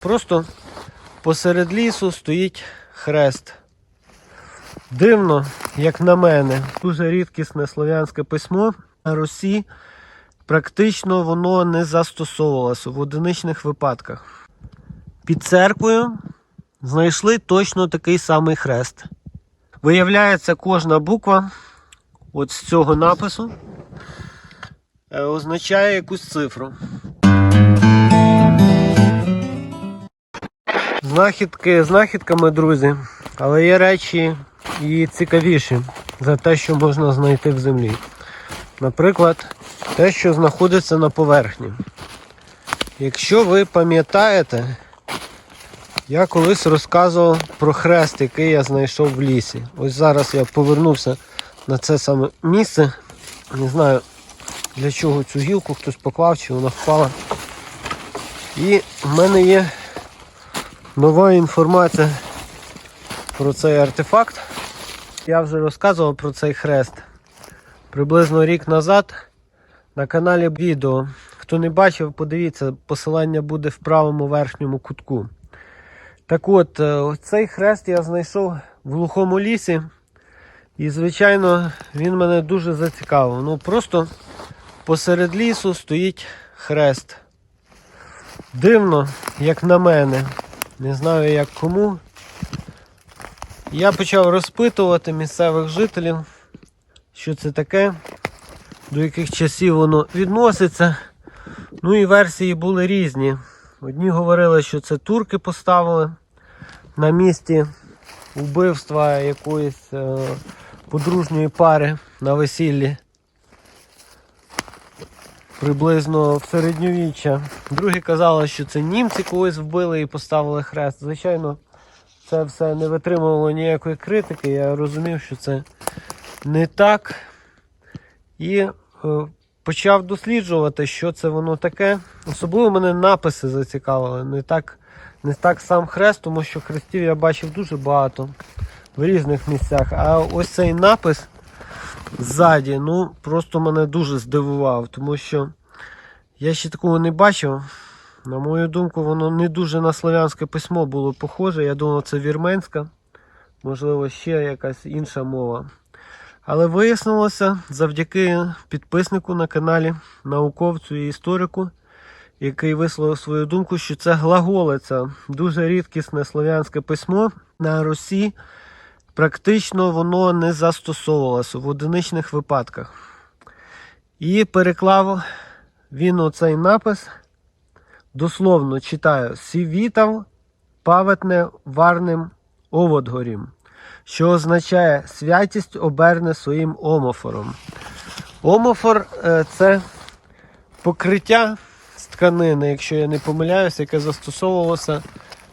Просто посеред лісу стоїть хрест. Дивно, як на мене, дуже рідкісне слов'янське письмо на Русі. Практично воно не застосовувалося в одиничних випадках. Під церквою знайшли точно такий самий хрест. Виявляється, кожна буква от з цього напису е, означає якусь цифру. Знахідки знахідками, друзі, але є речі і цікавіші за те, що можна знайти в землі. Наприклад, те, що знаходиться на поверхні. Якщо ви пам'ятаєте, я колись розказував про хрест, який я знайшов в лісі. Ось зараз я повернувся на це саме місце. Не знаю для чого цю гілку хтось поклав, чи вона впала. І в мене є нова інформація про цей артефакт. Я вже розказував про цей хрест приблизно рік назад на каналі відео. Хто не бачив, подивіться, посилання буде в правому верхньому кутку. Так от, е, цей хрест я знайшов в глухому лісі. І, звичайно, він мене дуже зацікавив. Ну, просто посеред лісу стоїть хрест. Дивно, як на мене. Не знаю як кому. Я почав розпитувати місцевих жителів, що це таке, до яких часів воно відноситься. Ну і версії були різні. Одні говорили, що це турки поставили на місці вбивства якоїсь е, подружньої пари на весіллі. Приблизно в середньовіччя. Другі казали, що це німці когось вбили і поставили хрест. Звичайно, це все не витримувало ніякої критики. Я розумів, що це не так. І е, почав досліджувати, що це воно таке. Особливо мене написи зацікавили. Не так, не так сам хрест, тому що хрестів я бачив дуже багато в різних місцях. А ось цей напис ззаді, ну, просто мене дуже здивував, тому що я ще такого не бачив. На мою думку, воно не дуже на слов'янське письмо було похоже. Я думав, це вірменська, можливо, ще якась інша мова. Але вияснилося завдяки підписнику на каналі, науковцю і історику, який висловив свою думку, що це глаголиця, дуже рідкісне слов'янське письмо на Русі. Практично воно не застосовувалося в одиничних випадках. І переклав він оцей напис. Дословно читаю: Сівітав паветне варним оводгорім, що означає святість оберне своїм омофором. Омофор е, це покриття з тканини, якщо я не помиляюся, яке застосовувалося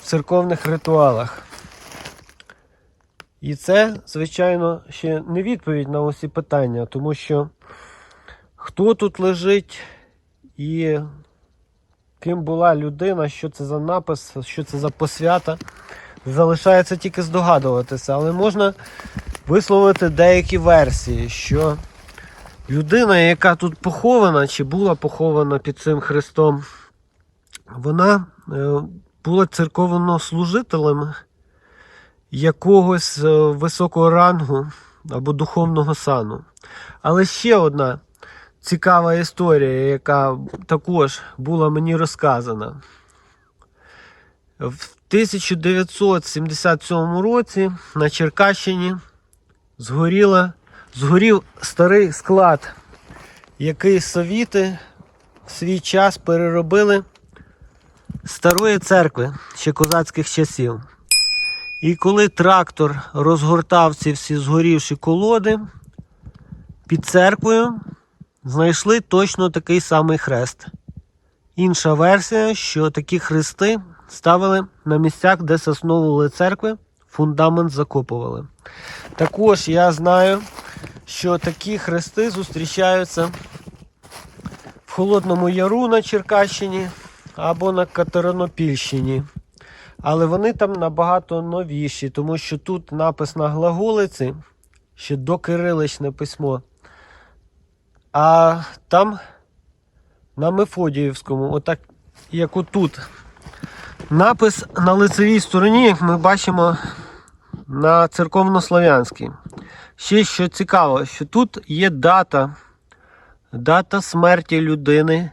в церковних ритуалах. І це, звичайно, ще не відповідь на усі питання, тому що хто тут лежить і ким була людина, що це за напис, що це за посвята, залишається тільки здогадуватися, але можна висловити деякі версії, що людина, яка тут похована, чи була похована під цим хрестом, вона е, була церковнослужителем якогось е, високого рангу або духовного сану. Але ще одна цікава історія, яка також була мені розказана. В 1977 році на Черкащині згоріла, згорів старий склад, який совіти в свій час переробили старої церкви ще козацьких часів. І коли трактор розгортав ці всі згорівші колоди, під церквою знайшли точно такий самий хрест. Інша версія, що такі хрести ставили на місцях, де засновували церкви, фундамент закопували. Також я знаю, що такі хрести зустрічаються в Холодному Яру на Черкащині або на Катеринопільщині. Але вони там набагато новіші, тому що тут напис на глаголиці, ще докириличне письмо. А там на Мефодіївському, отак, як отут, Напис на лицевій стороні, як ми бачимо, на церковнослов'янській. Ще що цікаво, що тут є дата, дата смерті людини,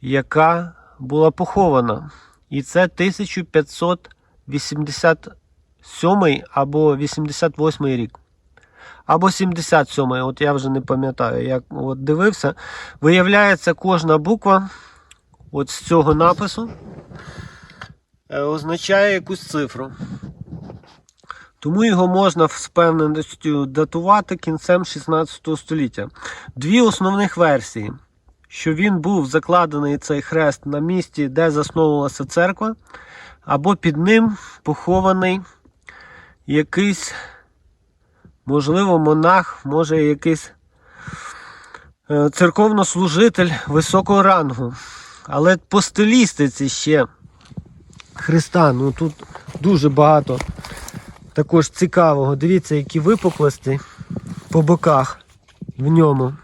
яка була похована. І це 1587 або 88 рік. Або 77 от я вже не пам'ятаю, як от дивився. Виявляється, кожна буква от з цього напису е, означає якусь цифру. Тому його можна з впевненістю датувати кінцем 16 століття. Дві основних версії, що він був закладений цей хрест на місці, де засновувалася церква, або під ним похований якийсь, можливо, монах, може якийсь е, церковнослужитель високого рангу. Але по стилістиці ще Христа, ну тут дуже багато також цікавого. Дивіться, які випуклості по боках в ньому.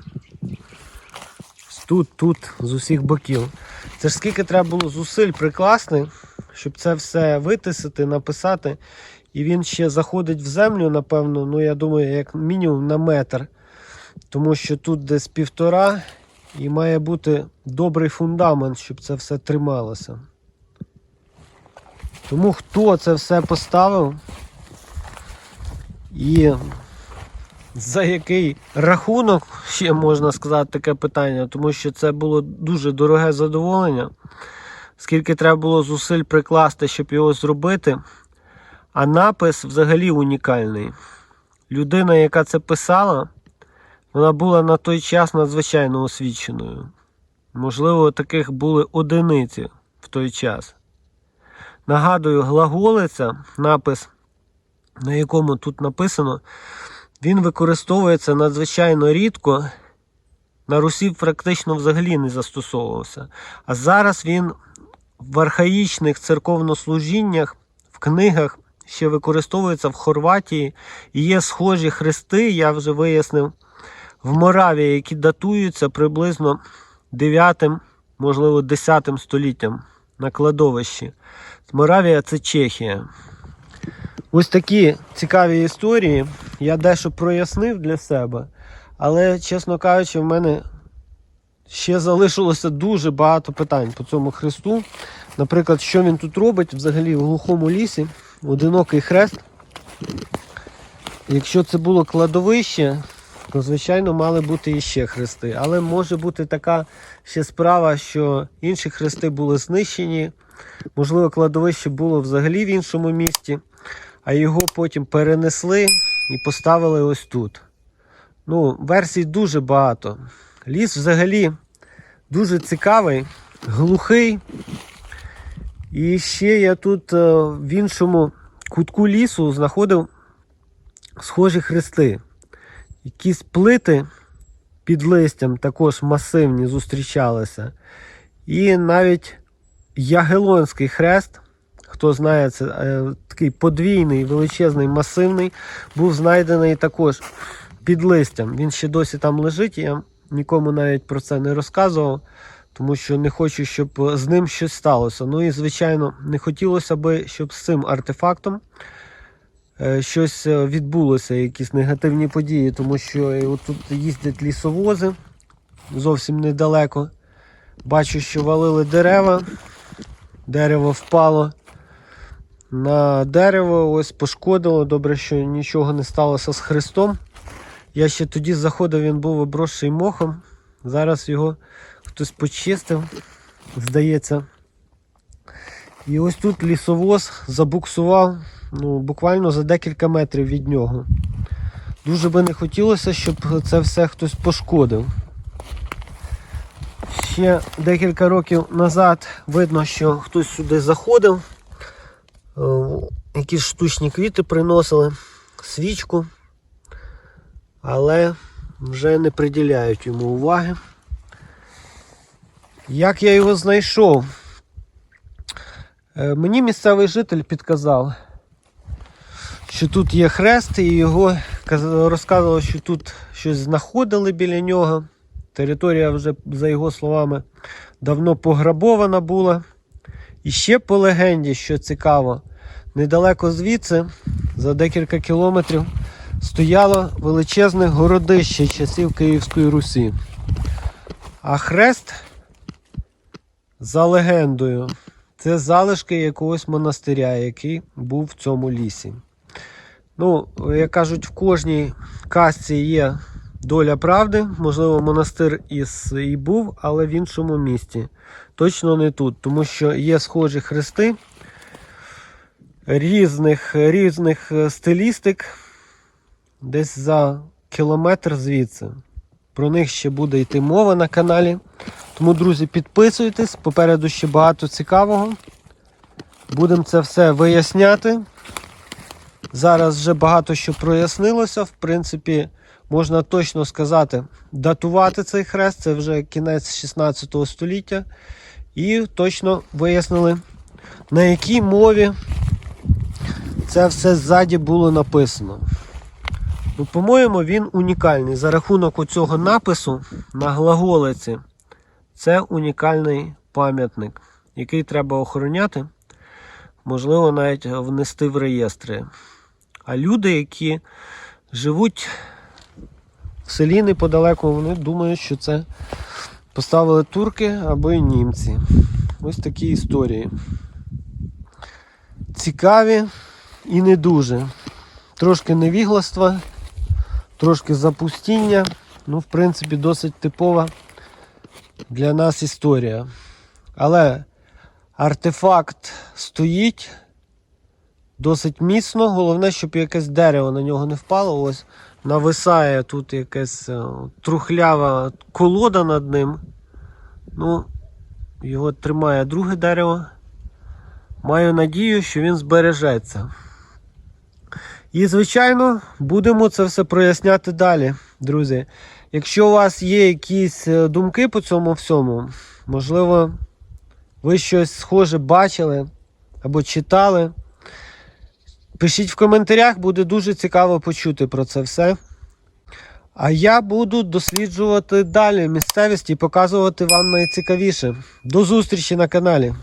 Тут, тут, з усіх боків. Це ж скільки треба було зусиль прикласти, щоб це все витисати, написати. І він ще заходить в землю, напевно, ну я думаю, як мінімум на метр. Тому що тут десь півтора і має бути добрий фундамент, щоб це все трималося. Тому хто це все поставив і за який рахунок, ще можна сказати таке питання, тому що це було дуже дороге задоволення. Скільки треба було зусиль прикласти, щоб його зробити. А напис взагалі унікальний. Людина, яка це писала, вона була на той час надзвичайно освіченою. Можливо, таких були одиниці в той час. Нагадую, глаголиця, напис, на якому тут написано, він використовується надзвичайно рідко. На Русі практично взагалі не застосовувався. А зараз він в архаїчних церковнослужіннях, в книгах ще використовується в Хорватії. І є схожі хрести, я вже вияснив, в Моравії, які датуються приблизно 9, можливо, 10 століттям на кладовищі. Моравія це Чехія. Ось такі цікаві історії. Я дещо прояснив для себе. Але, чесно кажучи, в мене ще залишилося дуже багато питань по цьому хресту. Наприклад, що він тут робить взагалі в глухому лісі, одинокий хрест. Якщо це було кладовище, то, звичайно, мали бути іще хрести. Але може бути така ще справа, що інші хрести були знищені. Можливо, кладовище було взагалі в іншому місті, а його потім перенесли і поставили ось тут. Ну, версій дуже багато. Ліс взагалі дуже цікавий, глухий. І ще я тут е, в іншому кутку лісу знаходив схожі хрести. Якісь плити під листям також масивні зустрічалися. І навіть Ягелонський хрест, хто знає, це е, такий подвійний, величезний, масивний, був знайдений також під листям. Він ще досі там лежить. Я нікому навіть про це не розказував, тому що не хочу, щоб з ним щось сталося. Ну і, звичайно, не хотілося би, щоб з цим артефактом е, щось е, відбулося, якісь негативні події, тому що е, тут їздять лісовози зовсім недалеко. Бачу, що валили дерева, дерево впало. На дерево ось пошкодило. Добре, що нічого не сталося з хрестом. Я ще тоді заходив, він був обросший мохом. Зараз його хтось почистив, здається. І ось тут лісовоз забуксував ну, буквально за декілька метрів від нього. Дуже би не хотілося, щоб це все хтось пошкодив. Ще декілька років назад видно, що хтось сюди заходив, якісь штучні квіти приносили, свічку але вже не приділяють йому уваги. Як я його знайшов? Е, Мені місцевий житель підказав, що тут є хрест, і його розказував, що тут щось знаходили біля нього. Територія вже, за його словами, давно пограбована була. І ще по легенді, що цікаво, недалеко звідси, за декілька кілометрів, стояло величезне городище часів Київської Русі. А хрест, за легендою, це залишки якогось монастиря, який був в цьому лісі. Ну, як кажуть, в кожній казці є доля правди. Можливо, монастир із і був, але в іншому місті. Точно не тут, тому що є схожі хрести різних, різних е, стилістик, десь за кілометр звідси. Про них ще буде йти мова на каналі. Тому, друзі, підписуйтесь, попереду ще багато цікавого. Будемо це все виясняти. Зараз вже багато що прояснилося. В принципі, можна точно сказати, датувати цей хрест це вже кінець 16 століття. І точно вияснили, на якій мові це все ззаді було написано. Ну, по-моєму, він унікальний. За рахунок оцього напису на глаголиці. Це унікальний пам'ятник, який треба охороняти, можливо, навіть внести в реєстри. А люди, які живуть в селі неподалеку, вони думають, що це поставили турки або й німці. Ось такі історії. Цікаві і не дуже. Трошки невігластва, трошки запустіння. Ну, в принципі, досить типова для нас історія. Але артефакт стоїть досить міцно. Головне, щоб якесь дерево на нього не впало. Ось нависає тут якась е, трухлява колода над ним. Ну, його тримає друге дерево. Маю надію, що він збережеться. І, звичайно, будемо це все проясняти далі, друзі. Якщо у вас є якісь е, думки по цьому всьому, можливо, ви щось схоже бачили або читали. Пишіть в коментарях, буде дуже цікаво почути про це все. А я буду досліджувати далі місцевість і показувати вам найцікавіше. До зустрічі на каналі.